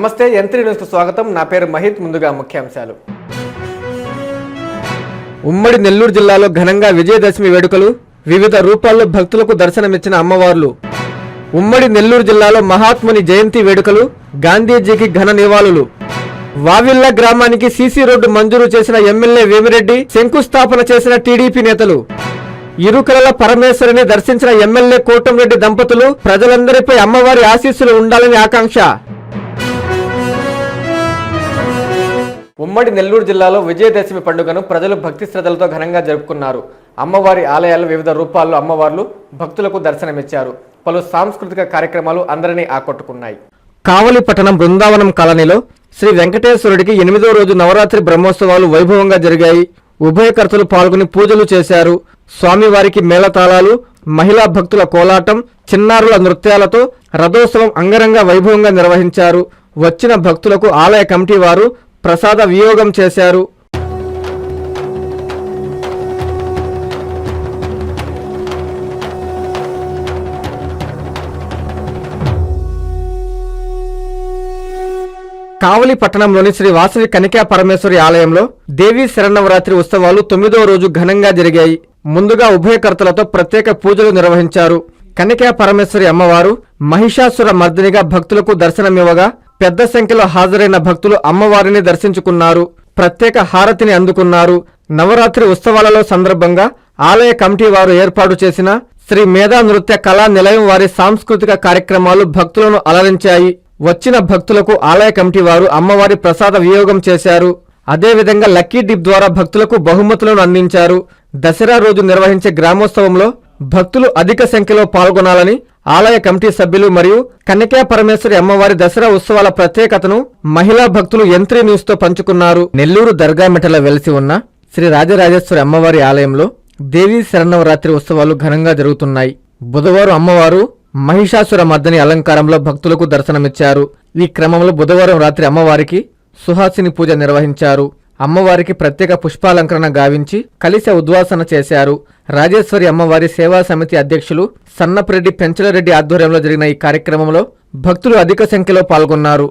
నమస్తే ఎంత్రీ న్యూస్కు స్వాగతం. నా పేరు మహిత్ ముందుగా ముఖ్యాంశాలు. ఉమ్మడి నెల్లూరు జిల్లాలో ఘనంగా విజయదశమి వేడుకలు వివిధ రూపాల్లో భక్తులకు దర్శనమిచ్చిన అమ్మవార్లు. ఉమ్మడి నెల్లూరు జిల్లాలో మహాత్ముని జయంతి వేడుకలు గాంధీజీకి ఘన నివాళులు. వావిల్లా గ్రామానికి సీసీ రోడ్డు మంజూరు చేసిన ఎమ్మెల్యే వేమిరెడ్డి శంకుస్థాపన చేసిన టీడీపీ నేతలు. ఇరుకల పరమేశ్వరిని దర్శించిన ఎమ్మెల్యే కోటంరెడ్డి దంపతులు ప్రజలందరిపై అమ్మవారి ఆశీస్సులు ఉండాలని ఆకాంక్ష. ఉమ్మడి నెల్లూరు జిల్లాలో విజయదశమి పండుగను ప్రజలు భక్తి శ్రద్ధలతో ఘనంగా జరుపుకున్నారు. అమ్మవారి ఆలయాలు వివిధ రూపాల్లో అమ్మవార్లు భక్తులకు దర్శనమిచ్చారు. పలు సాంస్కృతిక కార్యక్రమాలు అందరినీ ఆకట్టుకున్నాయి. కావలి పట్టణం బృందావనం కాలనీలో శ్రీ వెంకటేశ్వరుడికి ఎనిమిదో రోజు నవరాత్రి బ్రహ్మోత్సవాలు వైభవంగా జరిగాయి. ఉభయకర్తలు పాల్గొని పూజలు చేశారు. స్వామివారికి మేళతాళాలు మహిళా భక్తుల కోలాటం చిన్నారుల నృత్యాలతో రథోత్సవం అంగరంగ వైభవంగా నిర్వహించారు. వచ్చిన భక్తులకు ఆలయ కమిటీ వారు ప్రసాద వియోగం చేశారు. కావలి పట్టణంలోని శ్రీ వాసవి కనికా పరమేశ్వరి ఆలయంలో దేవీ శరణవరాత్రి ఉత్సవాలు తొమ్మిదో రోజు ఘనంగా జరిగాయి. ముందుగా ఉభయకర్తలతో ప్రత్యేక పూజలు నిర్వహించారు. కనికా పరమేశ్వరి అమ్మవారు మహిషాసుర మర్దినిగా భక్తులకు దర్శనమివ్వగా పెద్ద సంఖ్యలో హాజరైన భక్తులు అమ్మవారిని దర్శించుకున్నారు ప్రత్యేక హారతిని అందుకున్నారు. నవరాత్రి ఉత్సవాలలో సందర్భంగా ఆలయ కమిటీ వారు ఏర్పాటు చేసిన శ్రీ మేధా నృత్య కళా నిలయం వారి సాంస్కృతిక కార్యక్రమాలు భక్తులను అలరించాయి. వచ్చిన భక్తులకు ఆలయ కమిటీ వారు అమ్మవారి ప్రసాద వియోగం చేశారు. అదేవిధంగా లక్కీ డిప్ ద్వారా భక్తులకు బహుమతులను అందించారు. దసరా రోజు నిర్వహించే గ్రామోత్సవంలో భక్తులు అధిక సంఖ్యలో పాల్గొనాలని ఆలయ కమిటీ సభ్యులు మరియు కన్యకా పరమేశ్వరి అమ్మవారి దసరా ఉత్సవాల ప్రత్యేకతను మహిళా భక్తులు ఎంత్రీ న్యూస్తో పంచుకున్నారు. నెల్లూరు దర్గా మెటలో వెలిసి ఉన్న శ్రీ రాజరాజేశ్వరి అమ్మవారి ఆలయంలో దేవీ శరణవరాత్రి ఉత్సవాలు ఘనంగా జరుగుతున్నాయి. బుధవారం అమ్మవారు మహిషాసుర మర్దని అలంకారంలో భక్తులకు దర్శనమిచ్చారు. ఈ క్రమంలో బుధవారం రాత్రి అమ్మవారికి సుహాసిని పూజ నిర్వహించారు. అమ్మవారికి ప్రత్యేక పుష్పాలంకరణ గావించి కలిశ ఉద్వాసన చేశారు. రాజేశ్వరి అమ్మవారి సేవా సమితి అధ్యక్షులు సన్నపరెడ్డి పెంచలరెడ్డి ఆధ్వర్యంలో జరిగిన ఈ కార్యక్రమంలో భక్తులు అధిక సంఖ్యలో పాల్గొన్నారు.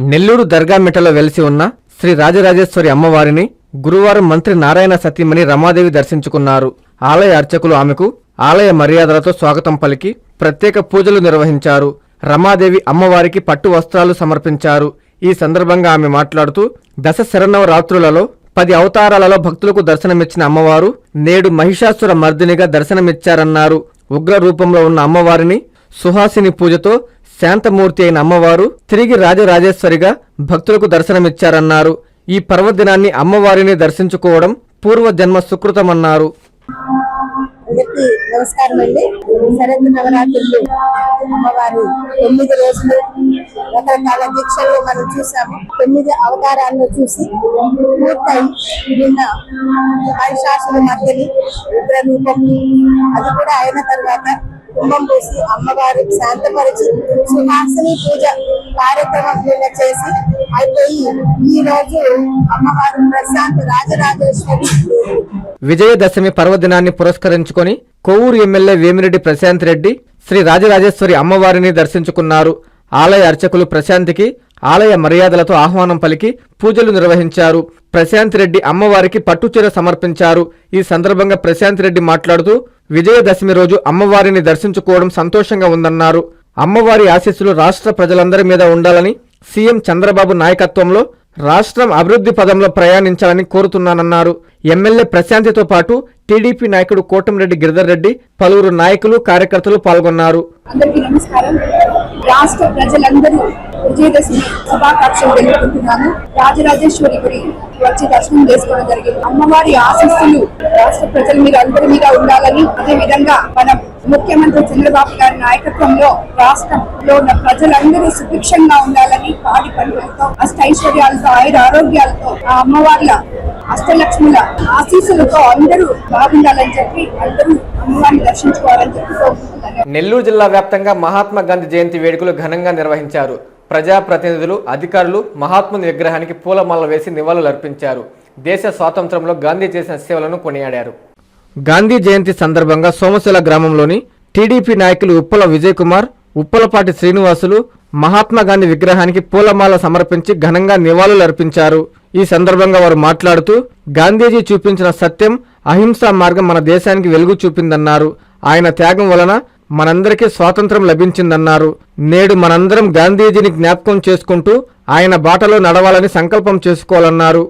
నెల్లూరు దర్గా మిట్టలో వెలిసి ఉన్న శ్రీ రాజరాజేశ్వరి అమ్మవారిని గురువారం మంత్రి నారాయణ సతీమణి రమాదేవి దర్శించుకున్నారు. ఆలయ అర్చకులు ఆమెకు ఆలయ మర్యాదలతో స్వాగతం పలికి ప్రత్యేక పూజలు నిర్వహించారు. రమాదేవి అమ్మవారికి పట్టు వస్త్రాలు సమర్పించారు. ఈ సందర్భంగా ఆమె మాట్లాడుతూ దశ శరణవ రాత్రులలో పది అవతారాలలో భక్తులకు దర్శనమిచ్చిన అమ్మవారు నేడు మహిషాసుర మర్దినిగా దర్శనమిచ్చారన్నారు. ఉగ్ర రూపంలో ఉన్న అమ్మవారిని సుహాసిని పూజతో శాంతమూర్తి అయిన అమ్మవారు తిరిగి రాజరాజేశ్వరిగా భక్తులకు దర్శనమిచ్చారన్నారు. ఈ పర్వదినాన్ని అమ్మవారిని దర్శించుకోవడం పూర్వజన్మ సుకృతమన్నారు. అందరికీ నమస్కారం అండి. శరత్ నవరాత్రులు అమ్మవారు తొమ్మిది రోజులు రకరకాల దీక్షల్లో మనం చూసాము. తొమ్మిది అవతారాలను చూసి పూర్తయి నిన్న మహిషాసుల మధ్యని ఉగ్ర రూపం అది కూడా అయిన తర్వాత కుంభం పూసి అమ్మవారు శాంతపరిచి సుహాసిని పూజ కార్యక్రమం నిన్న చేసి అయిపోయి ఈ- ఈ రోజు అమ్మవారు ప్రశాంత్ రాజరాజేశ్వరి విజయదశమి పర్వదినాన్ని పురస్కరించుకొని కొవ్వూరు ఎమ్మెల్యే వేమిరెడ్డి ప్రశాంత్ రెడ్డి శ్రీ రాజరాజేశ్వరి అమ్మవారిని దర్శించుకున్నారు. ఆలయ అర్చకులు ప్రశాంత్కి ఆలయ మర్యాదలతో ఆహ్వానం పలికి పూజలు నిర్వహించారు. ప్రశాంత్ రెడ్డి అమ్మవారికి పట్టుచీర సమర్పించారు. ఈ సందర్భంగా ప్రశాంత్ రెడ్డి మాట్లాడుతూ విజయదశమి రోజు అమ్మవారిని దర్శించుకోవడం సంతోషంగా ఉందన్నారు. అమ్మవారి ఆశీస్సులు రాష్ట్ర ప్రజలందరి మీద ఉండాలని సీఎం చంద్రబాబు నాయకత్వంలో రాష్ట్రం అభివృద్ధి పదంలో ప్రయాణించాలని కోరుతున్నానన్నారు. ఎమ్మెల్యే ప్రశాంతితో పాటు టీడీపీ నాయకుడు కోటంరెడ్డి గిరిధర్ రెడ్డి పలువురు నాయకులు కార్యకర్తలు పాల్గొన్నారు. అందరికీ నమస్కారం. రాష్ట్ర ప్రజలందరూ విజయదశమి శుభాకాంక్షలు తెలుపుకుంటున్నాను రాజరాజేశ్వరి గుడి వచ్చి దర్శనం చేసుకోవడం జరిగింది. అమ్మవారి ఆశస్సులు రాష్ట్ర ప్రజల మీద అందరి మీద ఉండాలని అదే విధంగా మనం ముఖ్యమంత్రి చంద్రబాబు గారి నాయకత్వంలో రాష్ట్రంలో ఉన్న ప్రజలందరూ సుభిక్షంగా ఉండాలని పాడి పంటలతో అష్టైశ్వర్యాలతో ఆయుర ఆరోగ్యాలతో ఆ అమ్మవార్ల అష్టలక్ష్ముల ఆశీస్సులతో అందరూ బాగుండాలని చెప్పి అందరూ అమ్మవారిని దర్శించుకోవాలని చెప్పి నెల్లూరు జిల్లా వ్యాప్తంగా మహాత్మా గాంధీ జయంతి వేడుకలు ఘనంగా నిర్వహించారు. ప్రజాప్రతినిధులు అధికారులు మహాత్ముని విగ్రహానికి పూలమాల వేసి నివాళులర్పించారు. దేశ స్వాతంత్రంలో గాంధీ చేసిన సేవలను కొనియాడారు. గాంధీ జయంతి సందర్భంగా సోమశిల గ్రామంలోని టీడీపీ నాయకులు ఉప్పల విజయ్ కుమార్ ఉప్పలపాటి శ్రీనివాసులు మహాత్మా గాంధీ విగ్రహానికి పూలమాల సమర్పించి ఘనంగా నివాళులు అర్పించారు. ఈ సందర్భంగా వారు మాట్లాడుతూ గాంధీజీ చూపించిన సత్యం అహింసా మార్గం మన దేశానికి వెలుగు చూపిందన్నారు. ఆయన త్యాగం వలన మనందరికీ స్వాతంత్రం లభించిందన్నారు. నేడు మనందరం గాంధీజీని జ్ఞాపకం చేసుకుంటూ ఆయన బాటలో నడవాలని సంకల్పం చేసుకోవాలన్నారు.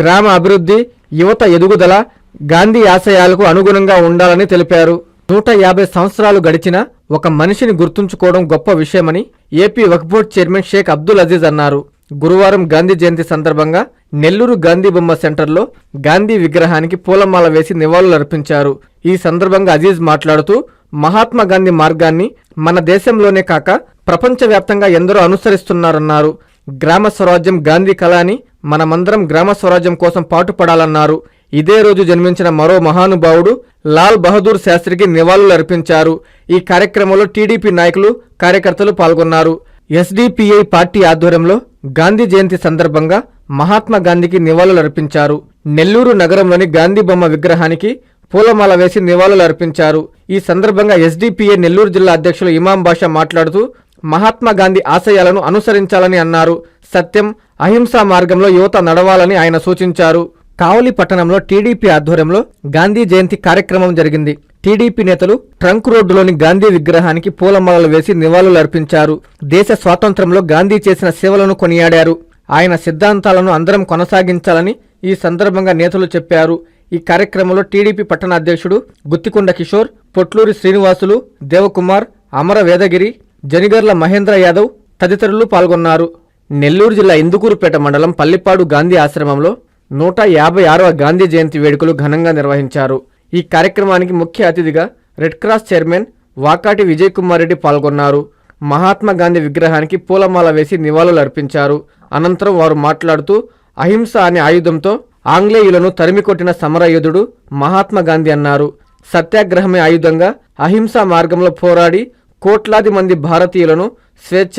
గ్రామ అభివృద్ధి యువత ఎదుగుదల గాంధీ ఆశయాలకు అనుగుణంగా ఉండాలని తెలిపారు. నూట యాభై సంవత్సరాలు గడిచినా ఒక మనిషిని గుర్తుంచుకోవడం గొప్ప విషయమని AP Waqf board chairman Sheikh Abdul Aziz అన్నారు. గురువారం గాంధీ జయంతి సందర్భంగా నెల్లూరు గాంధీ బొమ్మ సెంటర్లో గాంధీ విగ్రహానికి పూలమాల వేసి నివాళులర్పించారు. ఈ సందర్భంగా అజీజ్ మాట్లాడుతూ మహాత్మా గాంధీ మార్గాన్ని మన దేశంలోనే కాక ప్రపంచవ్యాప్తంగా ఎందరో అనుసరిస్తున్నారన్నారు. గ్రామ స్వరాజ్యం గాంధీ కళ అని మనమందరం గ్రామ స్వరాజ్యం కోసం పాటుపడాలన్నారు. ఇదే రోజు జన్మించిన మరో మహానుభావుడు లాల్ బహదూర్ శాస్త్రికి నివాళులు అర్పించారు. ఈ కార్యక్రమంలో టీడీపీ నాయకులు కార్యకర్తలు పాల్గొన్నారు. ఎస్డిపిఐ పార్టీ ఆధ్వర్యంలో గాంధీ జయంతి సందర్భంగా మహాత్మా గాంధీకి నివాళులు అర్పించారు. నెల్లూరు నగరంలోని గాంధీ బొమ్మ విగ్రహానికి పూలమాల వేసి నివాళులు అర్పించారు. ఈ సందర్భంగా ఎస్డిపిఐ నెల్లూరు జిల్లా అధ్యక్షులు ఇమాం బాషా మాట్లాడుతూ మహాత్మా గాంధీ ఆశయాలను అనుసరించాలని అన్నారు. సత్యం అహింసా మార్గంలో యువత నడవాలని ఆయన సూచించారు. కావలి పట్టణంలో టీడీపీ ఆధ్వర్యంలో గాంధీ జయంతి కార్యక్రమం జరిగింది. టీడీపీ నేతలు ట్రంక్ రోడ్డులోని గాంధీ విగ్రహానికి పూలమాలలు వేసి నివాళులర్పించారు దేశ స్వాతంత్రంలో గాంధీ చేసిన సేవలను కొనియాడారు. ఆయన సిద్ధాంతాలను అందరం కొనసాగించాలని ఈ సందర్భంగా నేతలు చెప్పారు. ఈ కార్యక్రమంలో టీడీపీ పట్టణ అధ్యక్షుడు గుత్తికొండ కిషోర్ పొట్లూరి శ్రీనివాసులు దేవకుమార్ అమర వేదగిరి జనిగర్ల మహేంద్ర యాదవ్ తదితరులు పాల్గొన్నారు. నెల్లూరు జిల్లా ఇందుకూరుపేట మండలం పల్లిపాడు గాంధీ ఆశ్రమంలో నూట యాభై ఆరవ గాంధీ జయంతి వేడుకలు ఘనంగా నిర్వహించారు. ఈ కార్యక్రమానికి ముఖ్య అతిథిగా Red Cross chairman Vakati Vijay Kumar Reddy పాల్గొన్నారు. మహాత్మా గాంధీ విగ్రహానికి పూలమాల వేసి నివాళులర్పించారు అనంతరం వారు మాట్లాడుతూ అహింస అనే ఆయుధంతో ఆంగ్లేయులను తరిమికొట్టిన సమరయోధుడు మహాత్మా గాంధీ అన్నారు. సత్యాగ్రహమే ఆయుధంగా అహింసా మార్గంలో పోరాడి కోట్లాది మంది భారతీయులను స్వేచ్ఛ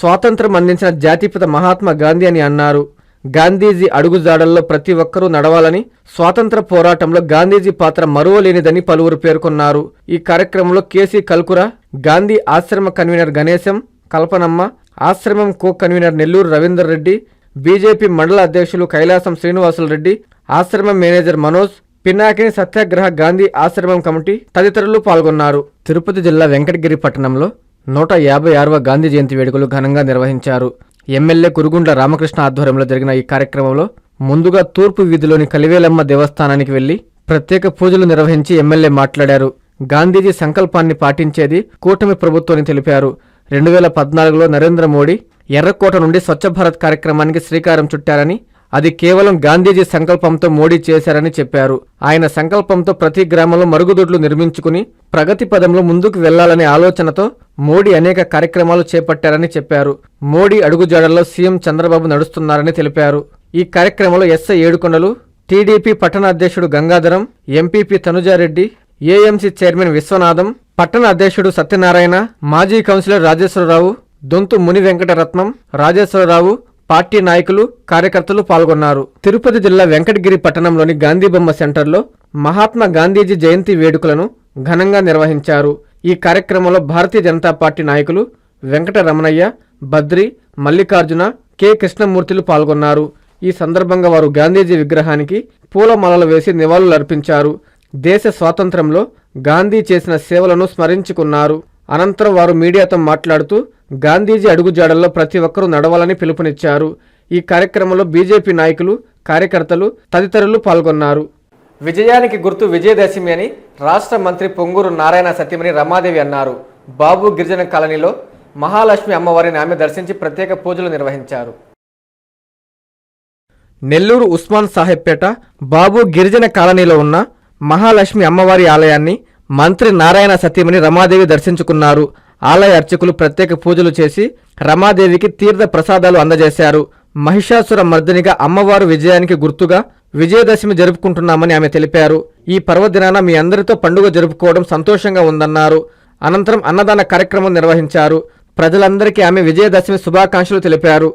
స్వాతంత్రం అందించిన జాతిపిత మహాత్మా గాంధీ అని అన్నారు. గాంధీజీ అడుగుజాడల్లో ప్రతి ఒక్కరూ నడవాలని స్వాతంత్ర పోరాటంలో గాంధీజీ పాత్ర మరువలేనిదని పలువురు పేర్కొన్నారు. ఈ కార్యక్రమంలో కేసీ కల్కురా గాంధీ ఆశ్రమ కన్వీనర్ గణేశం కల్పనమ్మ ఆశ్రమం co convener Nellore Ravinder Reddy BJP మండల అధ్యక్షులు కైలాసం శ్రీనివాసులు రెడ్డి ఆశ్రమం మేనేజర్ మనోజ్ పినాకిని సత్యాగ్రహ గాంధీ ఆశ్రమం కమిటీ తదితరులు పాల్గొన్నారు. తిరుపతి జిల్లా వెంకటగిరి పట్టణంలో నూట యాభై ఆరవ గాంధీ జయంతి వేడుకలు ఘనంగా నిర్వహించారు. ఎమ్మెల్యే కురుగుండ్ల రామకృష్ణ ఆధ్వర్యంలో జరిగిన ఈ కార్యక్రమంలో ముందుగా తూర్పు వీధిలోని కలివేలమ్మ దేవస్థానానికి వెళ్ళి ప్రత్యేక పూజలు నిర్వహించి ఎమ్మెల్యే మాట్లాడారు. గాంధీజీ సంకల్పాన్ని పాటించేది కూటమి ప్రభుత్వాన్ని తెలిపారు. రెండు వేల పద్నాలుగులో నరేంద్ర మోడీ ఎర్రకోట నుండి స్వచ్ఛ భారత్ కార్యక్రమానికి శ్రీకారం చుట్టారని అది కేవలం గాంధీజీ సంకల్పంతో మోడీ చేశారని చెప్పారు. ఆయన సంకల్పంతో ప్రతి గ్రామంలో మరుగుదొడ్లు నిర్మించుకుని ప్రగతి పదంలో ముందుకు వెళ్ళాలనే ఆలోచనతో మోడీ అనేక కార్యక్రమాలు చేపట్టారని చెప్పారు. మోడీ అడుగుజాడల్లో సీఎం చంద్రబాబు నడుస్తున్నారని తెలిపారు. ఈ కార్యక్రమంలో ఎస్ఐ ఏడుకొండలు టీడీపీ పట్టణ అధ్యక్షుడు Gangadharam MPP Tanuja Reddy AMC chairman Viswanatham పట్టణ అధ్యక్షుడు సత్యనారాయణ మాజీ కౌన్సిలర్ రాజేశ్వరరావు దొంతు ముని వెంకటరత్నం రాజేశ్వరరావు పార్టీ నాయకులు కార్యకర్తలు పాల్గొన్నారు. తిరుపతి జిల్లా వెంకటగిరి పట్టణంలోని గాంధీబొమ్మ సెంటర్లో మహాత్మా గాంధీజీ జయంతి వేడుకలను ఘనంగా నిర్వహించారు. ఈ కార్యక్రమంలో భారతీయ జనతా పార్టీ నాయకులు వెంకటరమణయ్య బద్రి మల్లికార్జున కె. కృష్ణమూర్తిలు పాల్గొన్నారు. ఈ సందర్భంగా వారు గాంధీజీ విగ్రహానికి పూలమాలలు వేసి నివాళులర్పించారు. దేశ స్వాతంత్రంలో గాంధీ చేసిన సేవలను స్మరించుకున్నారు. అనంతరం వారు మీడియాతో మాట్లాడుతూ గాంధీజీ అడుగుజాడల్లో ప్రతి ఒక్కరూ నడవాలని పిలుపునిచ్చారు. ఈ కార్యక్రమంలో బీజేపీ నాయకులు కార్యకర్తలు తదితరులు పాల్గొన్నారు. విజయానికి గుర్తు విజయదశమి అని రాష్ట్ర మంత్రి పొంగూరు నారాయణ సత్యమణి రమాదేవి అన్నారు. బాబు గిరిజన కాలనీలో మహాలక్ష్మి అమ్మవారిని ఆమె దర్శించి ప్రత్యేక పూజలు నిర్వహించారు. నెల్లూరు ఉస్మాన్ సాహెబ్పేట బాబు గిరిజన కాలనీలో ఉన్న మహాలక్ష్మి అమ్మవారి ఆలయాన్ని మంత్రి నారాయణ సత్యమణి రమాదేవి దర్శించుకున్నారు. ఆలయ అర్చకులు ప్రత్యేక పూజలు చేసి రమాదేవికి తీర్థ ప్రసాదాలు అందజేశారు. మహిషాసుర మర్దినిగా అమ్మవారు విజయానికి గుర్తుగా విజయదశమి జరుపుకుంటున్నామని ఆమె తెలిపారు. ఈ పర్వదినాన మీ అందరితో పండుగ జరుపుకోవడం సంతోషంగా ఉందన్నారు. అనంతరం అన్నదాన కార్యక్రమం నిర్వహించారు. ప్రజలందరికీ ఆమె విజయదశమి శుభాకాంక్షలు తెలిపారు.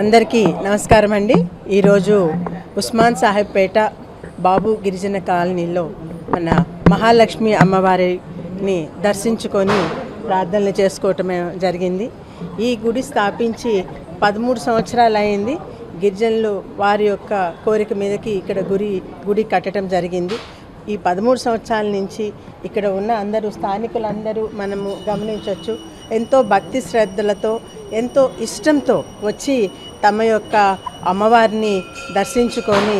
అందరికీ నమస్కారం అండి. ఈరోజు ఉస్మాన్ సాహెబ్పేట బాబు గిరిజన కాలనీలో మన మహాలక్ష్మి అమ్మవారిని దర్శించుకొని ప్రార్థనలు చేసుకోవటం జరిగింది. ఈ గుడి స్థాపించి పదమూడు సంవత్సరాలు అయింది గిరిజనులు వారి యొక్క కోరిక మీదకి ఇక్కడ గుడి గుడి కట్టడం జరిగింది. ఈ పదమూడు సంవత్సరాల నుంచి ఇక్కడ ఉన్న అందరూ స్థానికులందరూ మనము గమనించవచ్చు. ఎంతో భక్తి శ్రద్ధలతో ఎంతో ఇష్టంతో వచ్చి తమ యొక్క అమ్మవారిని దర్శించుకొని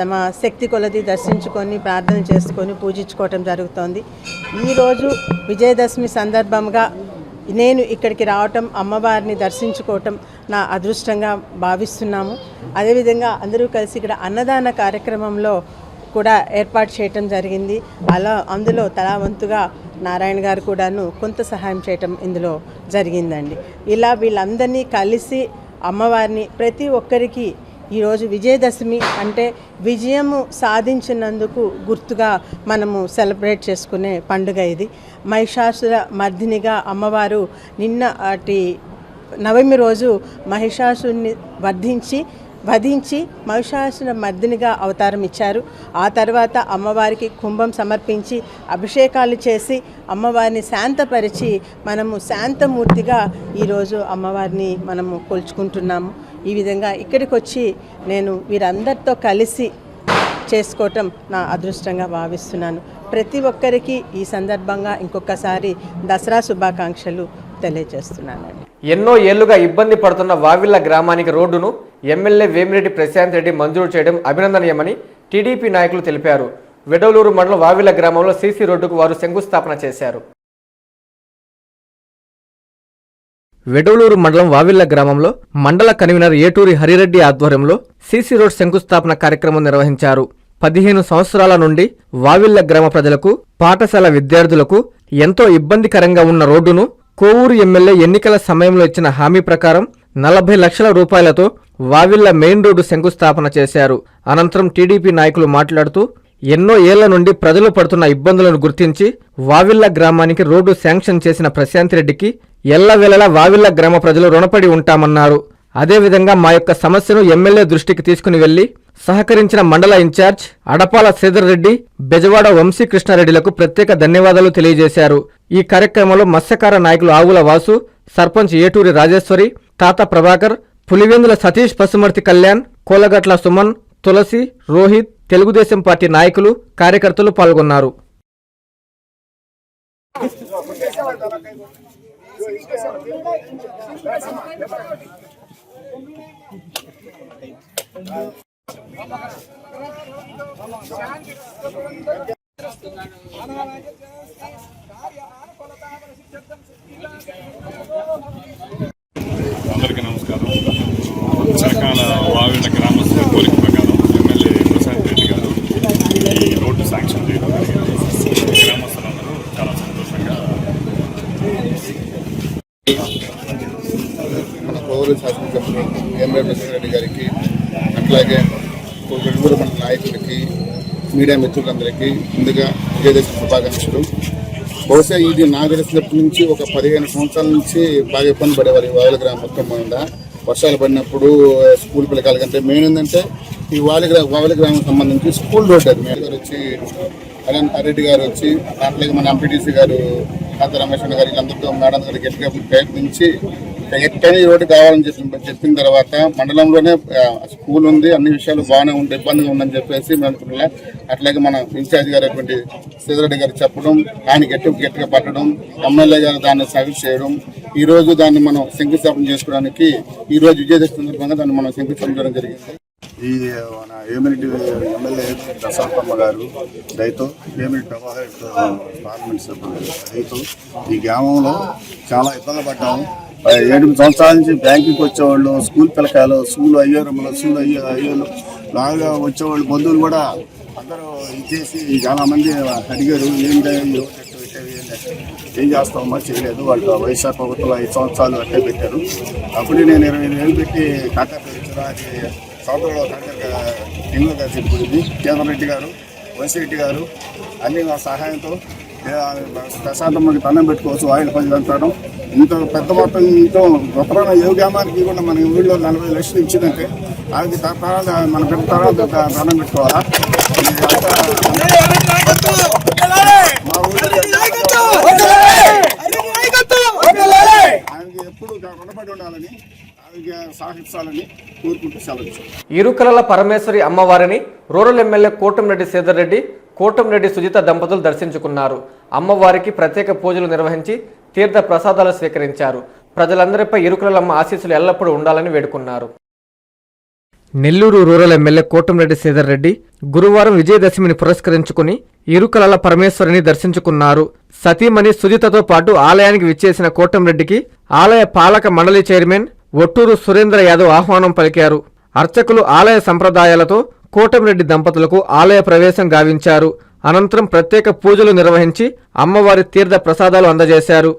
తమ శక్తి కొలది దర్శించుకొని ప్రార్థన చేసుకొని పూజించుకోవటం జరుగుతోంది. ఈరోజు విజయదశమి సందర్భంగా నేను ఇక్కడికి రావటం అమ్మవారిని దర్శించుకోవటం నా అదృష్టంగా భావిస్తున్నాము. అదేవిధంగా అందరూ కలిసి ఇక్కడ అన్నదాన కార్యక్రమంలో కూడా ఏర్పాటు చేయటం జరిగింది. అలా అందులో తలావంతుగా నారాయణ గారు కూడాను కొంత సహాయం చేయటం ఇందులో జరిగిందండి. ఇలా వీళ్ళందరినీ కలిసి అమ్మవారిని ప్రతి ఒక్కరికి ఈరోజు విజయదశమి అంటే విజయము సాధించినందుకు గుర్తుగా మనము సెలబ్రేట్ చేసుకునే పండుగ ఇది. మహిషాసుర మర్దినిగా అమ్మవారు నిన్న అటి నవమి రోజు మహిషాసుని వర్ధించి వధించి మహిషాసుర మర్దినిగా అవతారం ఇచ్చారు. ఆ తర్వాత అమ్మవారికి కుంభం సమర్పించి అభిషేకాలు చేసి అమ్మవారిని శాంతపరిచి మనము శాంతమూర్తిగా ఈరోజు అమ్మవారిని మనము కొలుచుకుంటున్నాము. ఈ విధంగా ఇక్కడికి వచ్చి నేను వీరందరితో కలిసి చేసుకోవటం నా అదృష్టంగా భావిస్తున్నాను. ప్రతి ఒక్కరికి ఈ సందర్భంగా ఇంకొకసారి దసరా శుభాకాంక్షలు తెలియజేస్తున్నానండి. ఎన్నో ఏళ్ళుగా ఇబ్బంది పడుతున్న వావిల్ల గ్రామానికి రోడ్డును ఎమ్మెల్యే వేమిరెడ్డి ప్రశాంత్ రెడ్డి మంజూరు చేయడం అభినందనీయమని టీడీపీ నాయకులు తెలిపారు. వెడవలూరు మండలం వావిల గ్రామంలో సీసీ రోడ్డుకు వారు శంకుస్థాపన చేశారు. వెడవలూరు మండలం వావిల్ల గ్రామంలో మండల కన్వీనర్ ఏటూరి హరిరెడ్డి ఆధ్వర్యంలో సీసీ రోడ్ శంకుస్థాపన కార్యక్రమం నిర్వహించారు. పదిహేను సంవత్సరాల నుండి వావిల్ల గ్రామ ప్రజలకు పాఠశాల విద్యార్థులకు ఎంతో ఇబ్బందికరంగా ఉన్న రోడ్డును కోవూరు ఎమ్మెల్యే ఎన్నికల సమయంలో ఇచ్చిన హామీ ప్రకారం నలభై లక్షల రూపాయలతో వావిళ్ళ మెయిన్ రోడ్డు శంకుస్థాపన చేశారు. అనంతరం టీడీపీ నాయకులు మాట్లాడుతూ ఎన్నో ఏళ్ళ నుండి ప్రజలు పడుతున్న ఇబ్బందులను గుర్తించి వావిళ్ళ గ్రామానికి రోడ్డు శాంక్షన్ చేసిన ప్రశాంత్ రెడ్డికి ఎల్లవేళలా వావిళ్ళ గ్రామ ప్రజలు రుణపడి ఉంటామన్నారు. అదేవిధంగా మా యొక్క సమస్యను ఎమ్మెల్యే దృష్టికి తీసుకుని వెళ్ళి సహకరించిన మండల ఇన్ఛార్జ్ అడపాల శ్రీధర్ రెడ్డి బెజవాడ వంశీకృష్ణారెడ్డిలకు ప్రత్యేక ధన్యవాదాలు తెలియజేశారు. ఈ కార్యక్రమంలో మత్స్యకార నాయకులు ఆవుల వాసు సర్పంచ్ ఏటూరి రాజేశ్వరి తాత ప్రభాకర్ పులివెందుల సతీష్ పసుమర్తి కళ్యాణ్ కోలగట్ల సుమన్ తులసి రోహిత్ తెలుగుదేశం పార్టీ నాయకులు కార్యకర్తలు పాల్గొన్నారు. అందరికీ నమస్కారం. చరకాల వావిళ్ళ గ్రామస్తుల కోరిక ప్రకారం ఎమ్మెల్యే ప్రశాంత్ రెడ్డి గారు ఈ రోడ్డు శాంక్షన్ చేయడం జరిగింది. గ్రామస్తులందరూ చాలా సంతోషంగా మన పౌర శాసనసభ్యులు ఎంఏ రెడ్డి గారికి అట్లాగే రెండు మన నాయకులకి మీడియా మిత్రులందరికీ ముందుగా విజయదశమి శుభాకాంక్షలు. బహుశా ఇది నాకు తెలిసినప్పటి నుంచి ఒక పదిహేను సంవత్సరాల నుంచి బాగా ఇబ్బంది పడేవారు ఈ వాయుల గ్రామం మొత్తం మీద. వర్షాలు పడినప్పుడు స్కూల్ పిల్లకాయలు కంటే మెయిన్ ఏంటంటే ఈ వాయుల గ్రామ వాయుల గ్రామం సంబంధించి స్కూల్ రోడ్ అది. మేడం గారు వచ్చి అనంత రెడ్డి గారు వచ్చి దాంట్లో మన ఎంపీటీసీ గారు కాంత రమేష్ గారు వీళ్ళందరితో మేడం గారు గట్టిగా ప్రయత్నించి ఎక్కడైనా ఈ రోడ్డు కావాలని చెప్పి చెప్పిన తర్వాత మండలంలోనే స్కూల్ ఉంది అన్ని విషయాలు బాగానే ఉంది ఇబ్బందిగా ఉందని చెప్పేసి మేము అనుకున్నా అట్లాగే మన ఇన్ఛార్జ్ గారు అటువంటి శ్రీధరెడ్డి గారు చెప్పడం ఆయన గట్టి గట్టిగా పట్టడం ఎమ్మెల్యే గారు దాన్ని సజెస్ట్ చేయడం ఈ రోజు దాన్ని మనం శంకుస్థాపన చేసుకోవడానికి ఈ రోజు విజయదశమి సందర్భంగా దాన్ని మనం శంకుస్థాపన చేయడం జరిగింది. ఈ మన ఏమిరెడ్డి ఎమ్మెల్యే ప్రసాదమ్మ గారు రైతు ఏమిరెడ్డి ప్రభాకర్ పార్లమెంట్ సభ్యులు రైతు ఈ గ్రామంలో చాలా ఇబ్బంది పడ్డాము. ఎనిమిది సంవత్సరాల నుంచి బ్యాంకింగ్కి వచ్చేవాళ్ళు స్కూల్ పిల్లకాయలు స్కూల్ అయ్యారమ్మలు స్కూల్ అయ్యో అయ్యారు బాగా వచ్చేవాళ్ళు బంధువులు కూడా అందరూ ఇచ్చేసి చాలామంది అడిగారు ఏంటో ఈ ఏం చేస్తామో చేయలేదు. వాళ్ళు వైఎస్ఆర్ ప్రభుత్వం ఐదు సంవత్సరాలు అట్టే పెట్టారు. అప్పుడు నేను ఇరవై ఐదు వేలు పెట్టి కాంట్రాక్టర్ ఇచ్చారు అది సంవత్సరంలో కాంట్రాక్టర్ ఎన్నో కలిసి ఇప్పుడు కేంద్ర రెడ్డి గారు వంశిరెడ్డి గారు అన్ని సహాయంతో ప్రశాంతం ప్రశాంతమ్మకి దండం పెట్టుకోవచ్చు ఆయిల్ పని అంటారు ఇంత పెద్ద మొత్తంతో గొప్పన ఏ గ్రామానికి కూడా మన ఊళ్ళో నలభై లక్షలు ఇచ్చిందంటే అది తర్వాత మన పెద్ద తర్వాత దండం పెట్టుకోవాలా? ఆయనకి ఎప్పుడు రుణపడి ఉండాలని ఆయనకి సాహించాలని కోరుకుంటూ సెలవు ఇరుకలల పరమేశ్వరి అమ్మవారిని రూరల్ ఎమ్మెల్యే కోటంరెడ్డి సేదర్ రెడ్డి కోటంరెడ్డి సుజిత దంపతులు దర్శించుకున్నారు. అమ్మవారికి ప్రత్యేక పూజలు నిర్వహించి తీర్థ ప్రసాదాలు స్వీకరించారు. ప్రజలందరిపై ఇరుకులమ్మ ఆశీస్సులు ఎల్లప్పుడూ ఉండాలని వేడుకున్నారు. నెల్లూరు రూరల్ ఎమ్మెల్యే కోటంరెడ్డి శ్రీధర్ రెడ్డి గురువారం విజయదశమిని పురస్కరించుకుని ఇరుకలల పరమేశ్వరిని దర్శించుకున్నారు. సతీమణి సుజితతో పాటు ఆలయానికి విచ్చేసిన కోటంరెడ్డికి ఆలయ పాలక మండలి చైర్మన్ ఒట్టూరు సురేంద్ర యాదవ్ ఆహ్వానం పలికారు. అర్చకులు ఆలయ సంప్రదాయాలతో కోటంరెడ్డి దంపతులకు ఆలయ ప్రవేశం గావించారు. అనంతరం ప్రత్యేక పూజలు నిర్వహించి అమ్మవారి తీర్థ ప్రసాదాలు అందజేశారు.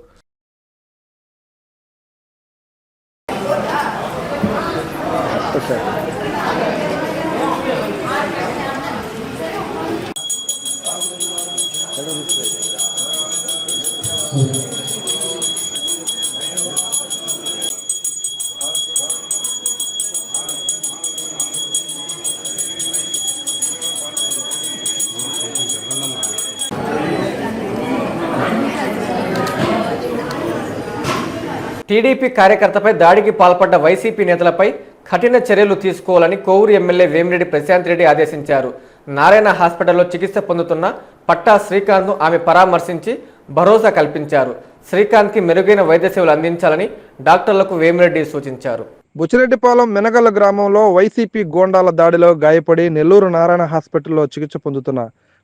టీడీపీ కార్యకర్తపై దాడికి పాల్పడ్డ వైసీపీ నేతలపై కఠిన చర్యలు తీసుకోవాలని కోవూరు ఎమ్మెల్యే వేమిరెడ్డి ప్రశాంత్ రెడ్డి ఆదేశించారు. నారాయణ హాస్పిటల్లో చికిత్స పొందుతున్న పట్టా శ్రీకాంత్ను ఆమె పరామర్శించి భరోసా కల్పించారు. శ్రీకాంత్కి మెరుగైన వైద్య సేవలు అందించాలని డాక్టర్లకు వేమిరెడ్డి సూచించారు. బుచ్చిరెడ్డిపాలెం మెనగల్ల గ్రామంలో వైసీపీ గోండాల దాడిలో గాయపడి నెల్లూరు నారాయణ హాస్పిటల్లో చికిత్స పొందుతున్న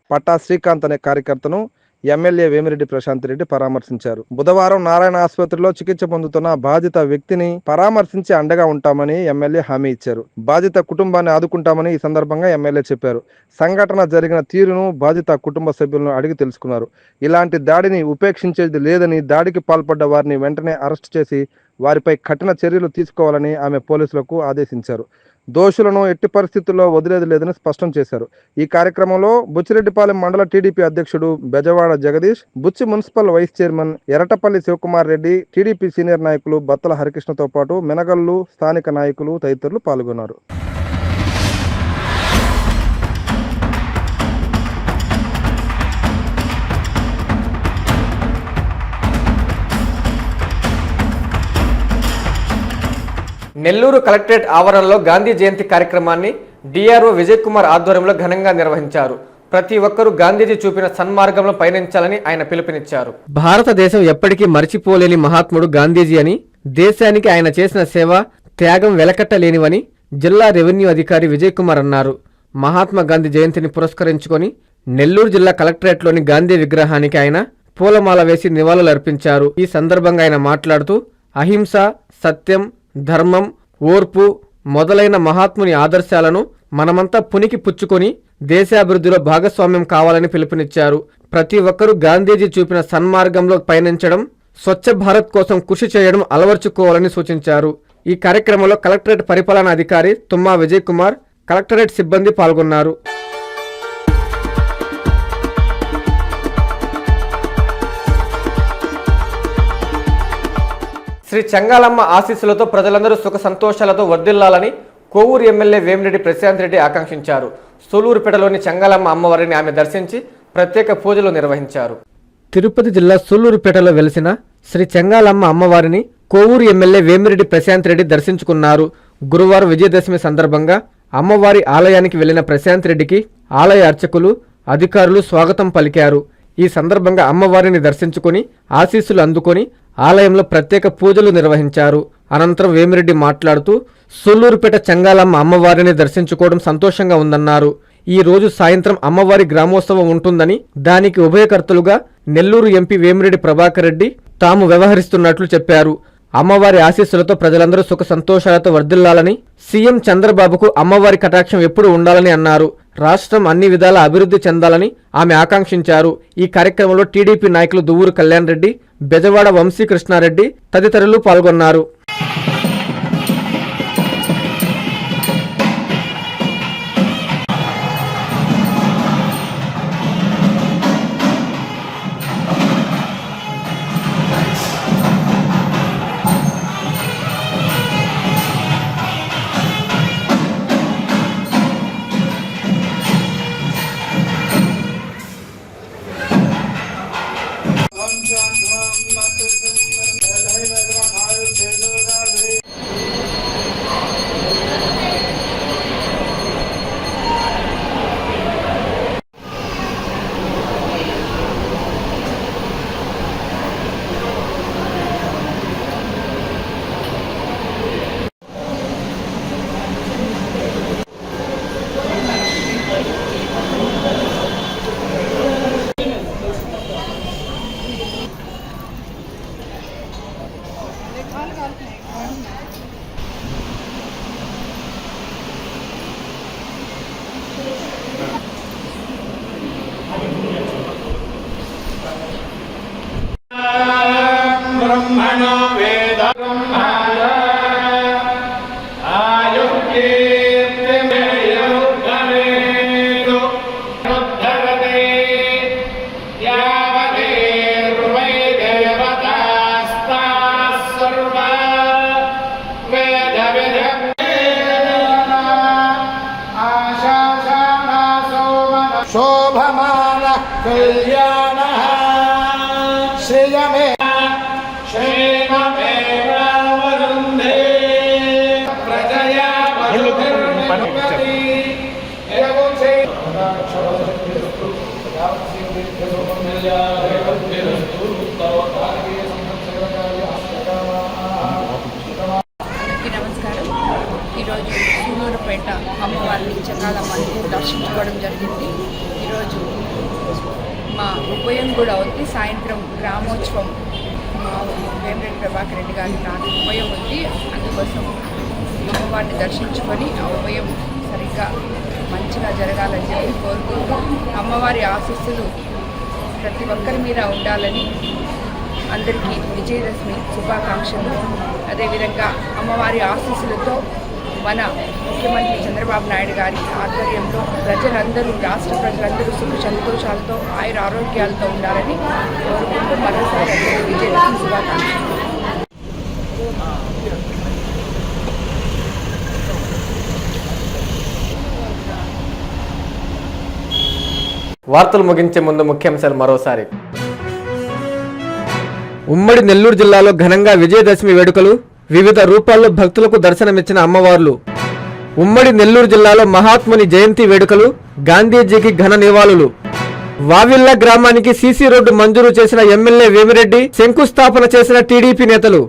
పట్టా శ్రీకాంత్ అనే కార్యకర్తను ఎమ్మెల్యే వేమిరెడ్డి ప్రశాంత్ రెడ్డి పరామర్శించారు. బుధవారం నారాయణ ఆసుపత్రిలో చికిత్స పొందుతున్న బాధిత వ్యక్తిని పరామర్శించి అండగా ఉంటామని ఎమ్మెల్యే హామీ ఇచ్చారు. బాధిత కుటుంబాన్ని ఆదుకుంటామని ఈ సందర్భంగా ఎమ్మెల్యే చెప్పారు. సంఘటన జరిగిన తీరును బాధిత కుటుంబ సభ్యులను అడిగి తెలుసుకున్నారు. ఇలాంటి దాడిని ఉపేక్షించేది లేదని దాడికి పాల్పడ్డ వారిని వెంటనే అరెస్ట్ చేసి వారిపై కఠిన చర్యలు తీసుకోవాలని ఆమె పోలీసులకు ఆదేశించారు. దోషులను ఎట్టి పరిస్థితుల్లో వదిలేది లేదని స్పష్టం చేశారు. ఈ కార్యక్రమంలో బుచ్చిరెడ్డిపాలెం మండల టీడీపీ అధ్యక్షుడు Bezawada Jagadish Buchi municipal vice chairman Erratapalli Sivakumar Reddy TDP senior నాయకులు బత్తల హరికృష్ణతో పాటు మెనగల్లు స్థానిక నాయకులు తదితరులు పాల్గొన్నారు. నెల్లూరు కలెక్టరేట్ ఆవరణలో గాంధీ జయంతి కార్యక్రమాన్ని డిఆర్ఓ విజయ్ కుమార్ ఆధ్వర్యంలో ఘనంగా నిర్వహించారు. ప్రతి ఒక్కరూ గాంధీజీ చూపిన సన్మార్గంలో పయనించాలని ఆయన పిలుపునిచ్చారు. భారతదేశం ఎప్పటికీ మర్చిపోలేని మహాత్ముడు గాంధీజీ అని దేశానికి ఆయన చేసిన సేవ త్యాగం వెలకట్టలేనివని జిల్లా రెవెన్యూ అధికారి విజయ్ కుమార్ అన్నారు. మహాత్మా గాంధీ జయంతిని పురస్కరించుకొని నెల్లూరు జిల్లా కలెక్టరేట్లోని గాంధీ విగ్రహానికి ఆయన పూలమాల వేసి నివాళులర్పించారు. ఈ సందర్భంగా ఆయన మాట్లాడుతూ అహింస సత్యం ధర్మం ఓర్పు మొదలైన మహాత్ముని ఆదర్శాలను మనమంతా పునికి పుచ్చుకొని దేశాభివృద్ధిలో భాగస్వామ్యం కావాలని పిలుపునిచ్చారు. ప్రతి ఒక్కరూ గాంధీజీ చూపిన సన్మార్గంలో పయనించడం స్వచ్ఛ భారత్ కోసం కృషి చేయడం అలవర్చుకోవాలని సూచించారు. ఈ కార్యక్రమంలో కలెక్టరేట్ పరిపాలనా అధికారి తుమ్మా విజయ్ కుమార్ కలెక్టరేట్ సిబ్బంది పాల్గొన్నారు. శ్రీ చెంగాలమ్మ ఆశీస్సులతో ప్రజలందరూ సుఖ సంతోషాలతో వర్దిల్లాలని కోవూరు ఎమ్మెల్యే వేమిరెడ్డి ప్రశాంత్ రెడ్డి ఆకాంక్షించారు. సూలూరుపేటలోని చెంగాలమ్మ అమ్మవారిని ఆమె దర్శించి ప్రత్యేక పూజలు నిర్వహించారు. తిరుపతి జిల్లా సూలూరుపేటలో వెలిసిన శ్రీ చెంగాలమ్మ అమ్మవారిని కోవూరు ఎమ్మెల్యే వేమిరెడ్డి ప్రశాంత్ రెడ్డి దర్శించుకున్నారు. గురువారం విజయదశమి సందర్భంగా అమ్మవారి ఆలయానికి వెళ్ళిన ప్రశాంత్ రెడ్డికి ఆలయ అర్చకులు అధికారులు స్వాగతం పలికారు. ఈ సందర్భంగా అమ్మవారిని దర్శించుకుని ఆశీస్సులు అందుకొని ఆలయంలో ప్రత్యేక పూజలు నిర్వహించారు. అనంతరం వేమిరెడ్డి మాట్లాడుతూ సొల్లూరుపేట చంగాలమ్మ అమ్మవారిని దర్శించుకోవడం సంతోషంగా ఉందన్నారు. ఈ రోజు సాయంత్రం అమ్మవారి గ్రామోత్సవం ఉంటుందని దానికి ఉభయకర్తలుగా నెల్లూరు ఎంపీ వేమిరెడ్డి ప్రభాకర్ రెడ్డి తాము వ్యవహరిస్తున్నట్లు చెప్పారు. అమ్మవారి ఆశీస్సులతో ప్రజలందరూ సుఖ సంతోషాలతో వర్ధిల్లాలని సీఎం చంద్రబాబుకు అమ్మవారి కటాక్షం ఎప్పుడు ఉండాలని అన్నారు. రాష్ట్రం అన్ని విధాల అభివృద్ధి చెందాలని ఆమె ఆకాంక్షించారు. ఈ కార్యక్రమంలో టీడీపీ నాయకులు దువ్వూరు కళ్యాణ్ రెడ్డి బెజవాడ వంశీకృష్ణారెడ్డి తదితరులు పాల్గొన్నారు. నమస్కారం. ఈరోజు సూలూరుపేట అమ్మవారిని చకాలమ్మని దర్శించుకోవడం జరిగింది. ఈరోజు మా ఉభయం కూడా ఉంది. సాయంత్రం గ్రామోత్సవం మా వేమిరెడ్డి ప్రభాకర్ రెడ్డి గారి నాటి ఉభయం ఉంది. అందుకోసం అమ్మవారిని దర్శించుకొని ఆ ఉభయం సరిగ్గా మంచిగా జరగాలని చెప్పి కోరుకుంటూ అమ్మవారి ఆశీస్సులు ప్రతి ఒక్కరి మీద ఉండాలని అందరికీ విజయదశమి శుభాకాంక్షలు. అదేవిధంగా అమ్మవారి ఆశీస్సులతో మన ముఖ్యమంత్రి చంద్రబాబు నాయుడు గారి ఆధ్వర్యంలో ప్రజలందరూ రాష్ట్ర ప్రజలందరూ సుఖ సంతోషాలతో ఆయుర ఆరోగ్యాలతో ఉండాలని కోరుకుంటూ మరోసారి విజయదశమి శుభాకాంక్షలు. వార్తలు ముగించే ముందు ముఖ్యాంశాలు మరోసారి. ఉమ్మడి నెల్లూరు జిల్లాలో ఘనంగా విజయదశమి వేడుకలు వివిధ రూపాల్లో భక్తులకు దర్శనమిచ్చిన అమ్మవార్లు. ఉమ్మడి నెల్లూరు జిల్లాలో మహాత్ముని జయంతి వేడుకలు గాంధీజీకి ఘన నివాళులు. వావిల్లా గ్రామానికి సీసీ రోడ్డు మంజూరు చేసిన ఎమ్మెల్యే వేమిరెడ్డి శంకుస్థాపన చేసిన టీడీపీ నేతలు.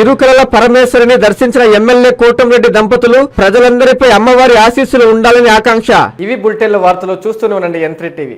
ఇరుకల పరమేశ్వరిని దర్శించిన ఎమ్మెల్యే కోటంరెడ్డి దంపతులు ప్రజలందరిపై అమ్మవారి ఆశీస్సులు ఉండాలని ఆకాంక్ష. ఇవి బులెటిన్ల వార్తలు చూస్తూనే ఉండండి ఎన్ టీవీ